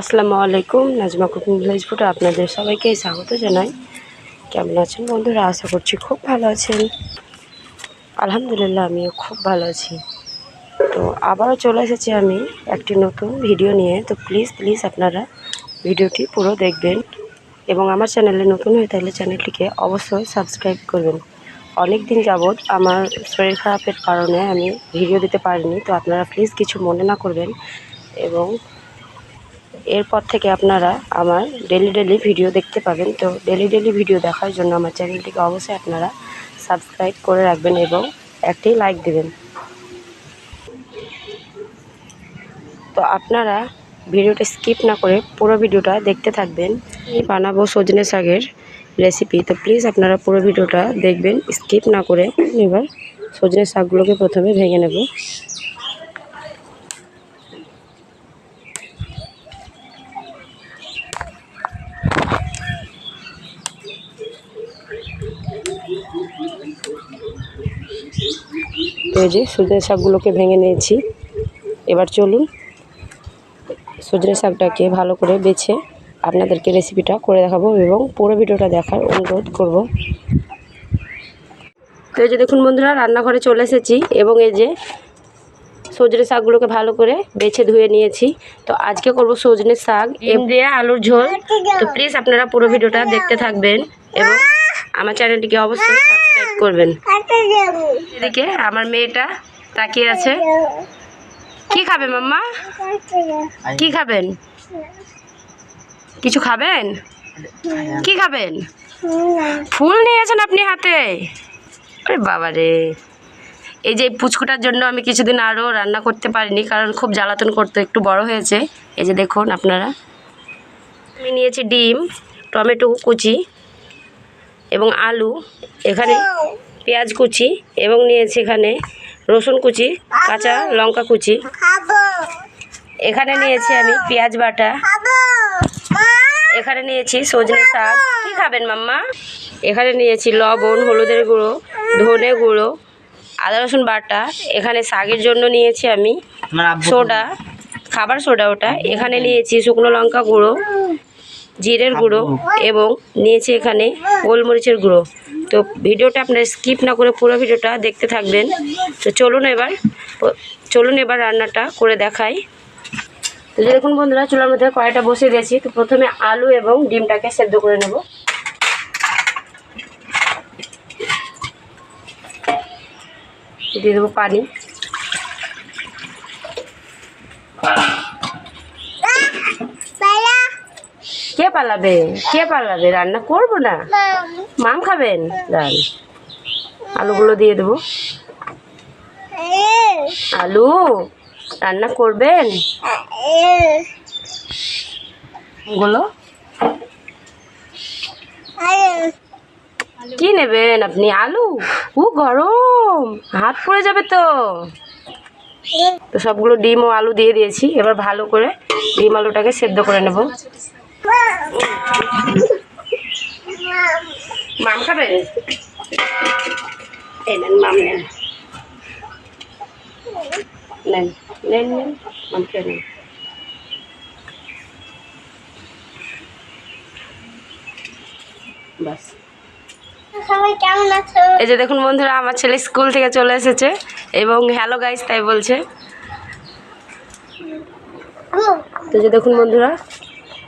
আসসালামু আলাইকুম, Nazma cooking village ফুটে আপনাদের সবাইকে স্বাগত জানাই। কেমন আছেন বন্ধুরা? আশা করছি খুব ভালো আছেন। আলহামদুলিল্লাহ, আমিও খুব ভালো আছি। তো আবারও চলে এসেছি আমি একটি নতুন ভিডিও নিয়ে। তো প্লিজ প্লিজ আপনারা ভিডিওটি পুরো দেখবেন এবং আমার চ্যানেলে নতুন হয়ে থাকলে চ্যানেলটিকে অবশ্যই সাবস্ক্রাইব করবেন। অনেক দিন যাবৎ আমার শরীর খারাপের কারণে আমি ভিডিও দিতে পারিনি। তো আপনারা প্লিজ কিছু মনে না করবেন এবং এরপর থেকে আপনারা আমার ডেলি ডেলি ভিডিও দেখতে পাবেন। তো ডেলি ডেলি ভিডিও দেখার জন্য আমার চ্যানেলটিকে অবশ্যই আপনারা সাবস্ক্রাইব করে রাখবেন এবং একটি লাইক দেবেন। তো আপনারা ভিডিওটা স্কিপ না করে পুরো ভিডিওটা দেখতে থাকবেন। বানাবো সজনে শাকের রেসিপি তো প্লিজ আপনারা পুরো ভিডিওটা দেখবেন স্কিপ না করে এবার সজনে শাকগুলোকে প্রথমে ভেঙে নেব। এই যে সজনে শাকগুলোকে ভেঙে নিয়েছি। এবার চলুন সজনে শাকটাকে ভালো করে বেছে আপনাদেরকে রেসিপিটা করে দেখাবো এবং পুরো ভিডিওটা দেখার অনুরোধ করব। তো এই যে দেখুন বন্ধুরা, রান্নাঘরে চলে এসেছি এবং এই যে সজনে শাকগুলোকে ভালো করে বেছে ধুয়ে নিয়েছি। তো আজকে করব সজনে শাক দিয়ে আলুর ঝোল। তো প্লিজ আপনারা পুরো ভিডিওটা দেখতে থাকবেন এবং আমার চ্যানেলটিকে অবশ্যই করবেন? এদিকে আমার মেয়েটা তাকিয়ে আছে। কি খাবে মাম্মা? কি খাবেন? কিছু খাবেন? কি খাবেন? ফুল নিয়েছেন আপনি হাতে? আরে বাবা রে। এই যে পুচকুটার জন্য আমি কিছুদিন আরও রান্না করতে পারিনি কারণ খুব জ্বালাতন করতে একটু বড় হয়েছে। এই যে দেখুন আপনারা। আমি নিয়েছি ডিম টমেটো কুচি। এবং আলু এখানে পেঁয়াজ কুচি এবং নিয়েছি এখানে রসুন কুচি কাঁচা লঙ্কা কুচি। এখানে নিয়েছি আমি পেঁয়াজ বাটা। এখানে নিয়েছি সজনে শাক। কি খাবেন মাম্মা? এখানে নিয়েছি লবণ হলুদের গুঁড়ো ধনে গুঁড়ো আদা রসুন বাটা। এখানে শাকের জন্য নিয়েছি আমি সোডা খাবার সোডা ওটা। এখানে নিয়েছি শুকনো লঙ্কা গুঁড়ো। জিরের গুঁড়ো এবং নিয়েছি এখানে গোলমরিচের গুঁড়ো। তো ভিডিওটা আপনারা স্কিপ না করে পুরো ভিডিওটা দেখতে থাকবেন। তো চলুন এবার চলুন এবার রান্নাটা করে দেখাই। তো দেখুন বন্ধুরা চুলার মধ্যে কড়াইটা বসিয়ে দিয়েছি। তো প্রথমে আলু এবং ডিমটাকে সেদ্ধ করে নেব। দিয়ে দেবো পানি কে পালাবে? কে পালাবে? রান্না করব না? মাম খাবেন? ডাল আলুগুলো দিয়ে দেবো। আলু? রান্না করবেন? গুলো কি নেবেন আপনি? আলু? ও গরম! হাত পড়ে যাবে তো। তো সবগুলো ডিম ও আলু দিয়ে দিয়েছি। এবার ভালো করে ডিম আলুটাকে সেদ্ধ করে নেব। মাম খাবেন এই নেন মাম নেন। নেন নেন নেন মাম খেয়ে নেন। বাস। এই যে দেখুন বন্ধুরা আমার ছেলে স্কুল থেকে চলে এসেছে এবং হ্যালো গাইস তাই বলছে। তো যে দেখুন বন্ধুরা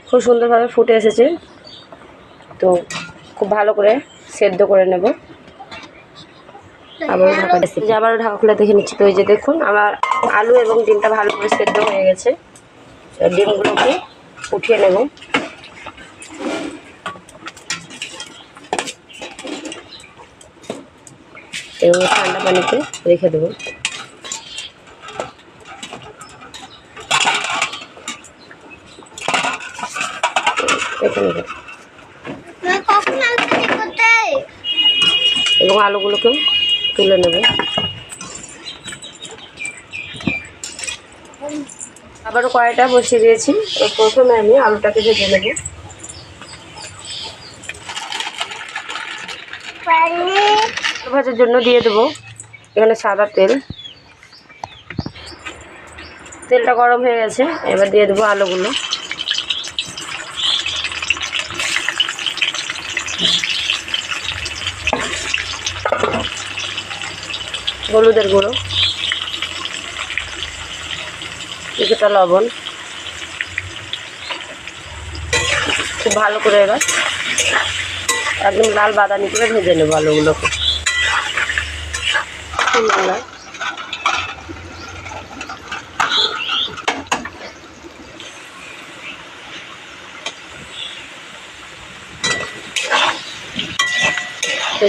খুব সুন্দরভাবে ফুটে এসেছে। তো খুব ভালো করে সেদ্ধ করে নেব। আবার ঢাকা যে আবারও ঢাকা খুলে দেখে নিচ্ছি। তো এই যে দেখুন আমার আলু এবং ডিমটা ভালো করে সেদ্ধ হয়ে গেছে। ডিমগুলোকে উঠিয়ে নেব। এবং ঠান্ডা পানিতে রেখে দেবো। কোথায় এবং আলুগুলোকেও তুলে নেব। আবারও কড়াইটা বসিয়ে দিয়েছি। প্রথমে আমি আলুটাকে ভেজে নেব। ভাজার জন্য দিয়ে দেবো এখানে সাদা তেল। তেলটা গরম হয়ে গেছে। এবার দিয়ে দেবো আলুগুলো। হলুদের গুঁড়ো, কিছুটা লবণ। খুব ভালো করে এবার একদম লাল বাদামি করে ভেজে নেব আলুগুলোকে।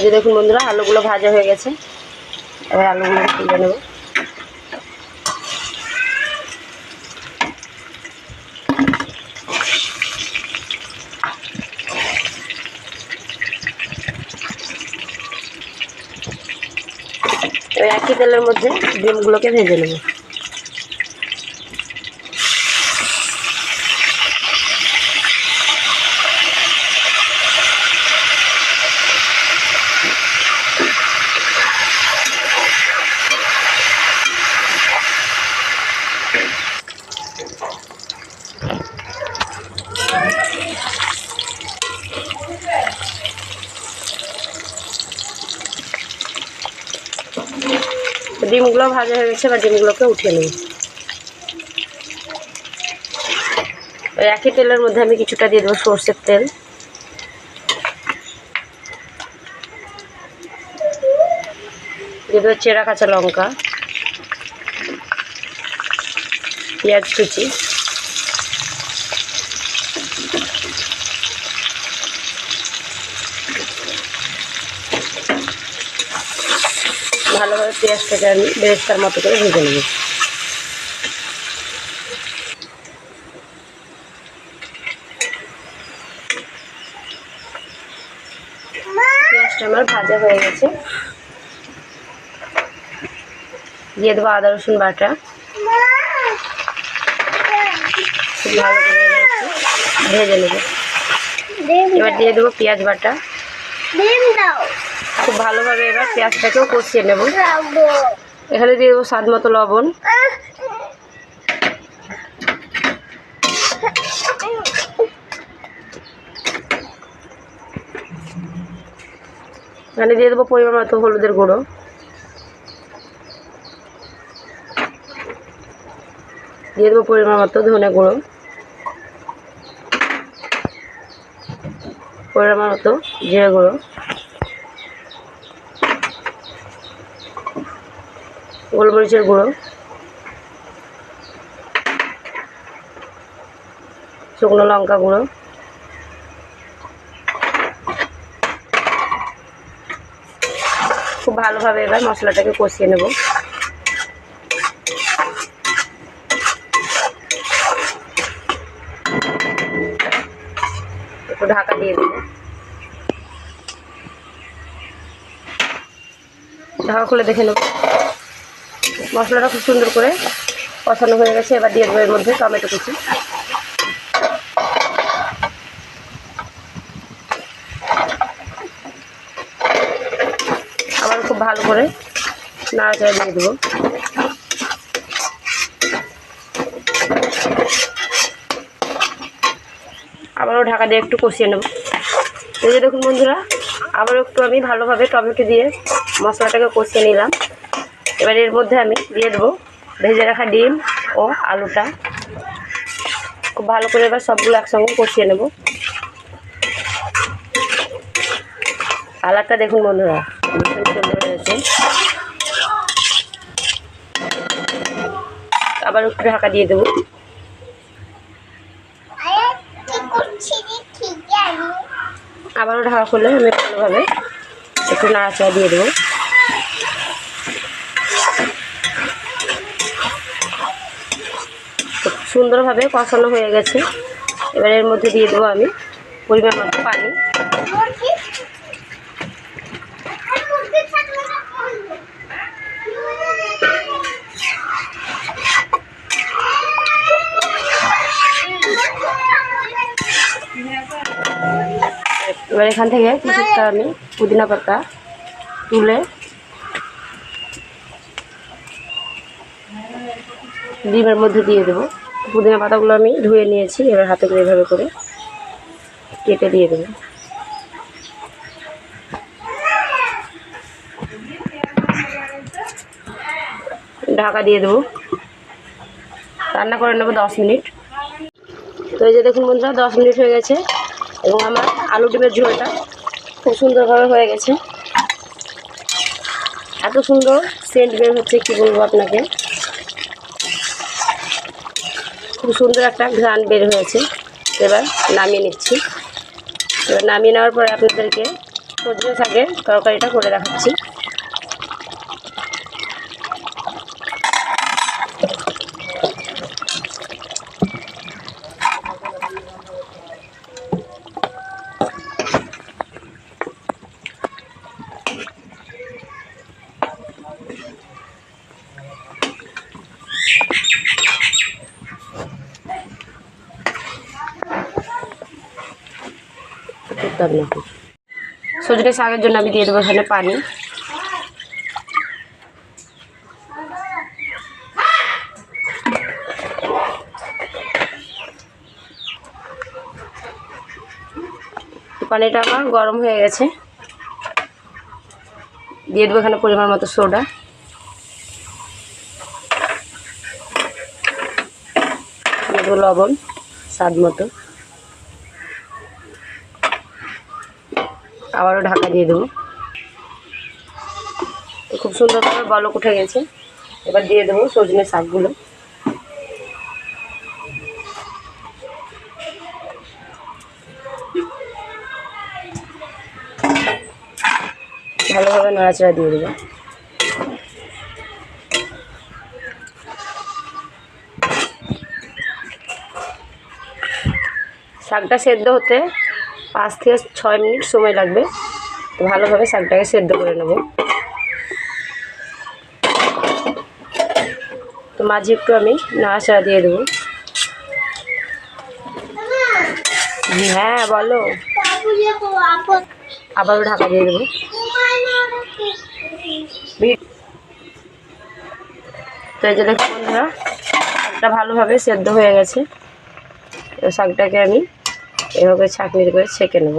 যে দেখুন বন্ধুরা, আলুগুলো ভাজা হয়ে গেছে। এবার আলুগুলো তুলে নেব। একই তেলের মধ্যে ডিমগুলোকে ভেজে নেব তো ডিমগুলো ভাজা হয়ে গেছে বা ডিমগুলোকে উঠে নিই। ওই একই তেলের মধ্যে আমি কিছুটা দিয়ে দেবো সর্ষের তেল। দিয়ে দেবো চেরা কাঁচা লঙ্কা, পেঁয়াজ কুচি। পেঁয়াজটাকে আমি বেরেস্তার মতো করে ভেজে নেব। পেঁয়াজটা আমার ভাজা হয়ে গেছে। দিয়ে দেবো আদা, রসুন বাটা। ভেজে নেব। এবার দিয়ে দেবো পেঁয়াজ বাটা। খুব ভালোভাবে এবার পেঁয়াজটাকেও কষিয়ে নেব। এখানে দিয়ে দেবো স্বাদ মতো লবণ। এখানে দিয়ে দেবো পরিমাণ মতো হলুদের গুঁড়ো। দিয়ে দেবো পরিমাণ মতো ধনে গুঁড়ো। পরিমাণ মতো জিরে গুঁড়ো। গোলমরিচের গুঁড়ো। শুকনো লঙ্কা গুঁড়ো। খুব ভালোভাবে এবার মশলাটাকে কষিয়ে নেব। একটু ঢাকা দিয়ে দেব। ঢাকা খুলে দেখে নেব। মশলাটা খুব সুন্দর করে কষানো হয়ে গেছে। এবার দিয়ে দেবো এর মধ্যে টমেটো কুচি। আবার খুব ভালো করে নাড়াচাড়া দিয়ে দেবো। আবারও ঢাকা দিয়ে একটু কষিয়ে নেব। এই যে দেখুন বন্ধুরা আবার একটু আমি ভালোভাবে টমেটো দিয়ে মশলাটাকে কষিয়ে নিলাম। এবার এর মধ্যে আমি দিয়ে দেবো। ভেজে রাখা ডিম ও আলুটা। খুব ভালো করে এবার সবগুলো একসঙ্গে কষিয়ে নেব। কালারটা দেখুন বন্ধুরা আবার একটু ঢাকা দিয়ে দেবো। আবারও ঢাকা খুলে আমি ভালোভাবে একটু নাড়াচাড়া দিয়ে দেবো। সুন্দরভাবে কষানো হয়ে গেছে। এবার এর মধ্যে দিয়ে দেবো আমি পরিমাণ মতো পানি। এবার এখান থেকে কিছুটা আমি পুদিনা পাতা তুলে ডিমের মধ্যে দিয়ে দেবো। পুদিনা পাতাগুলো আমি ধুয়ে নিয়েছি, এবার হাতে করে এভাবে করে কেটে দিয়ে দেবো। ঢাকা দিয়ে দেবো। রান্না করে নেব দশ মিনিট। তো এই যে দেখুন বন্ধুরা, দশ মিনিট হয়ে গেছে এবং আমার আলু ডিমের ঝোলটা খুব সুন্দরভাবে হয়ে গেছে। এত সুন্দর সেন্ট বের হচ্ছে, কী বলব আপনাকে? খুব সুন্দর একটা ঘ্রাণ বের হয়েছে। এবার নামিয়ে নিচ্ছি। এবার নামিয়ে নেওয়ার পরে আপনাদেরকে সজনে শাকের তরকারিটা করে দেখাচ্ছি। করতে হবে না সজনে শাকের জন্য আমি দিয়ে দেবো এখানে পানি। পানিটা আমার গরম হয়ে গেছে। দিয়ে দেবো এখানে পরিমাণ মতো সোডা। দিয়ে দেবো লবণ, স্বাদ মতো। আবারও ঢাকা দিয়ে দেবো। খুব সুন্দরভাবে বলক উঠে গেছে। এবার দিয়ে দেবো সজনে শাকগুলো। ভালোভাবে নাড়াচাড়া দিয়ে দেবো। শাকটা সেদ্ধ হতে পাঁচ থেকে ছয় মিনিট সময় লাগবে। তো ভালোভাবে শাকটাকে সেদ্ধ করে নেব। তো মাঝে একটু আমি নাড়াচাড়া দিয়ে দেবো। হ্যাঁ বলো। আবারও ঢাকা দিয়ে দেবো। তো এই যে দেখুন শাকটা ভালোভাবে সেদ্ধ হয়ে গেছে। তো শাকটাকে আমি এভাবে ছাঁকনি করে ছেঁকে নেব।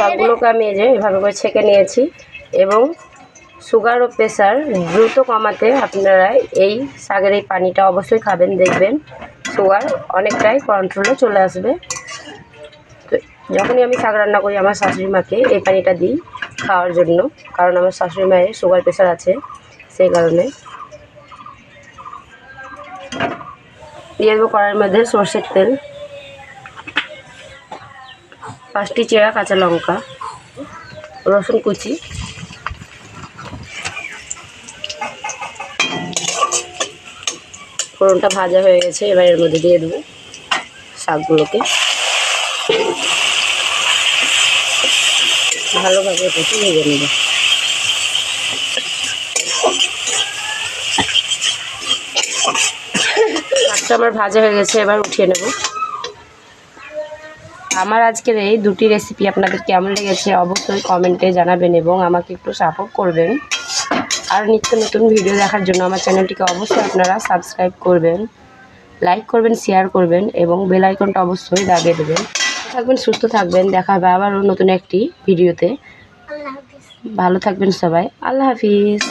সবগুলোকে আমি এই যে এভাবে করে ছেঁকে নিয়েছি এবং সুগার ও প্রেশার দ্রুত কমাতে আপনারা এই শাকের এই পানিটা অবশ্যই খাবেন, দেখবেন সুগার অনেকটাই কন্ট্রোলে চলে আসবে। তো যখনই আমি শাক রান্না করি, আমার শাশুড়ি মাকে এই পানিটা দিই খাওয়ার জন্য, কারণ আমার শাশুড়ি মায়ের সুগার প্রেশার আছে। সেই কারণে। দিয়ে দেবো কড়াইয়ের মধ্যে সর্ষের তেল। পাঁচটি চেরা কাঁচা লঙ্কা, রসুন কুচি। ফোড়নটা ভাজা হয়ে গেছে, এবার এর মধ্যে দিয়ে দেবো শাকগুলোকে। ভালোভাবে এটাকে ভেজে নেব। শাকটা আমার ভাজা হয়ে গেছে, এবার উঠিয়ে নেব। আমার আজকের এই দুটি রেসিপি আপনাদের কেমন লেগেছে অবশ্যই কমেন্টে জানাবেন এবং আমাকে একটু সাপোর্ট করবেন। আর নিত্য নতুন ভিডিও দেখার জন্য আমার চ্যানেলটিকে অবশ্যই আপনারা সাবস্ক্রাইব করবেন লাইক করবেন শেয়ার করবেন এবং বেল আইকনটা অবশ্যই দাবিয়ে দেবেন। থাকবেন, সুস্থ থাকবেন, দেখা হবে আবারও নতুন একটি ভিডিওতে ভালো থাকবেন সবাই, আল্লাহ হাফিজ।